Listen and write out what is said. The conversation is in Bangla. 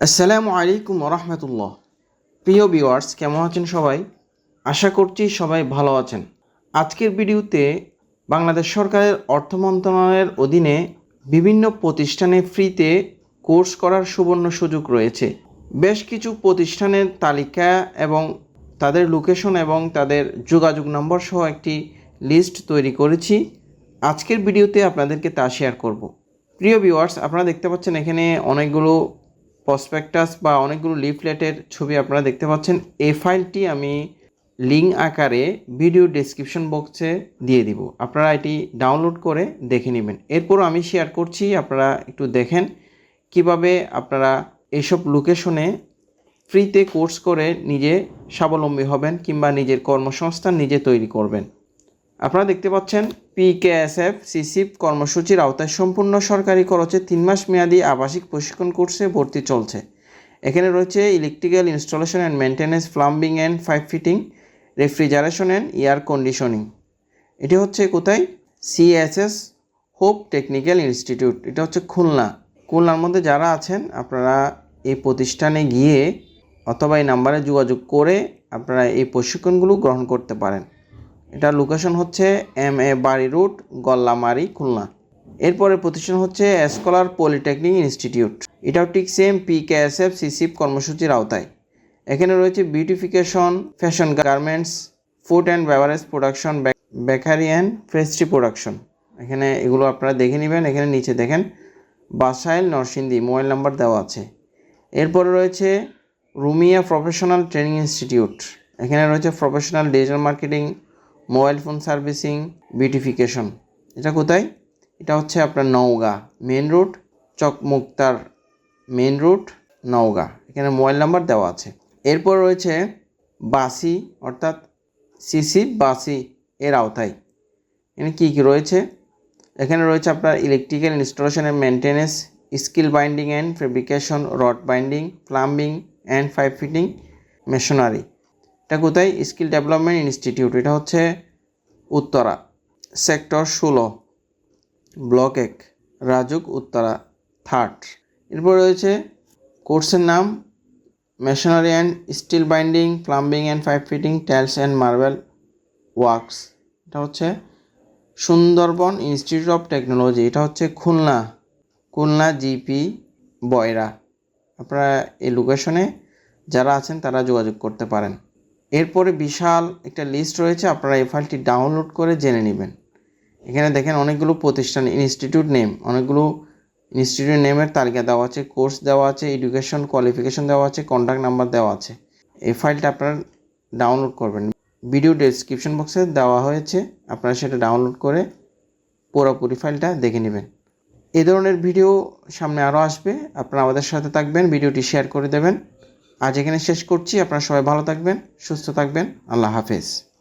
আসসালামু আলাইকুম রহমতুল্লাহ প্রিয় ভিউয়ার্স, কেমন আছেন সবাই? আশা করছি সবাই ভালো আছেন। আজকের ভিডিওতে বাংলাদেশ সরকারের অর্থ মন্ত্রণালয়ের অধীনে বিভিন্ন প্রতিষ্ঠানে ফ্রিতে কোর্স করার সুবর্ণ সুযোগ রয়েছে। বেশ কিছু প্রতিষ্ঠানের তালিকা এবং তাদের লোকেশন এবং তাদের যোগাযোগ নম্বর সহ একটি লিস্ট তৈরি করেছি। আজকের ভিডিওতে আপনাদেরকে তা শেয়ার করব। প্রিয় ভিউয়ার্স, আপনারা দেখতে পাচ্ছেন এখানে অনেকগুলো প্রসপেক্টাস বা অনেকগুলো লিফলেটের ছবি আপনারা দেখতে পাচ্ছেন, এই ফাইলটি আমি লিঙ্ক আকারে ভিডিও ডেসক্রিপশন বক্সে দিয়ে দিব। আপনারা এটি ডাউনলোড করে দেখে নেবেন। এরপর আমি শেয়ার করছি, আপনারা একটু দেখেন কীভাবে আপনারা এসব লোকেশনে ফ্রিতে কোর্স করে নিজে স্বাবলম্বী হবেন কিংবা নিজের কর্মসংস্থান নিজে তৈরি করবেন। আপনারা দেখতে পাচ্ছেন পিকেএসএফ সিসিপ কর্মসূচির আওতায় সম্পূর্ণ সরকারি খরচে তিন মাস মেয়াদী আবাসিক প্রশিক্ষণ কোর্সে ভর্তি চলছে। এখানে রয়েছে electrical installation and maintenance plumbing and pipe fitting refrigeration and air conditioning এটি হচ্ছে কোথায়? সিএসএস হোপ টেকনিক্যাল ইনস্টিটিউট এটা হচ্ছে খুলনা। খুলনার মধ্যে যারা আছেন, আপনারা এই প্রতিষ্ঠানে গিয়ে অথবা এই নাম্বারে যোগাযোগ করে আপনারা এই প্রশিক্ষণগুলো গ্রহণ করতে পারেন। এটা লোকেশন হচ্ছে এম এ বাড়ি রুট গল্লামারি খুলনা। এরপরে প্রতিষ্ঠান হচ্ছে স্কলার পলিটেকনিক ইনস্টিটিউট এটাও ঠিক same P K S F সিসিপ কর্মসূচির আওতায়। এখানে রয়েছে beautification fashion garments food and beverage production bakery and pastry production এখানে এগুলো আপনারা দেখে নেবেন, এখানে নিচে দেখেন, বাসাইল নরসিংদী, মোবাইল নাম্বার দেওয়া আছে। এরপরে রয়েছে রুমিয়া প্রফেশনাল ট্রেনিং ইনস্টিটিউট। এখানে রয়েছে professional digital marketing mobile phone servicing, beautification. এটা কোথায়? এটা হচ্ছে আপনার Naogaon main route Chakmuktar main route Naogaon. এখানে মোবাইল নাম্বার দেওয়া আছে। এরপর রয়েছে বাসি, অর্থাৎ সিসি বাসি এর আওতায়। এখানে কী কী রয়েছে? এখানে রয়েছে আপনার electrical installation and maintenance skill binding and fabrication rod binding plumbing and pipe fitting masonry এটা কোথায় স্কিল ডেভেলপমেন্ট ইনস্টিটিউট, এটা হচ্ছে উত্তরা, সেক্টর ষোলো, ব্লক এক, রাজুক উত্তরা, থার্ড। এরপর রয়েছে কোর্সের নাম, machinery and steel binding, plumbing and pipe fitting, tiles and marble works. এটা হচ্ছে সুন্দরবন ইনস্টিটিউট অফ টেকনোলজি, এটা হচ্ছে খুলনা খুলনা জিপি বয়রা। আপনারা এই লোকেশনে যারা আছেন তারা যোগাযোগ করতে পারেন। এরপরে বিশাল একটা লিস্ট রয়েছে, আপনারা এই ফাইলটি ডাউনলোড করে জেনে নেবেন। এখানে দেখেন অনেকগুলো প্রতিষ্ঠান ইনস্টিটিউট নেম অনেকগুলো ইনস্টিটিউট নেমের তালিকা দেওয়া আছে কোর্স দেওয়া আছে এডুকেশন কোয়ালিফিকেশন দেওয়া আছে কন্ট্যাক্ট নাম্বার দেওয়া আছে। এই ফাইলটা আপনারা ডাউনলোড করবেন। ভিডিও ডেসক্রিপশন বক্সে দেওয়া হয়েছে, আপনারা সেটা ডাউনলোড করে পুরোপুরি ফাইলটা দেখে নেবেন। এ ধরনের ভিডিও সামনে আরও আসবে, আপনারা আমাদের সাথে থাকবেন ভিডিওটি শেয়ার করে দেবেন। আজ এখানে শেষ করছি। আপনারা সবাই ভালো থাকবেন সুস্থ থাকবেন। আল্লাহ হাফেজ।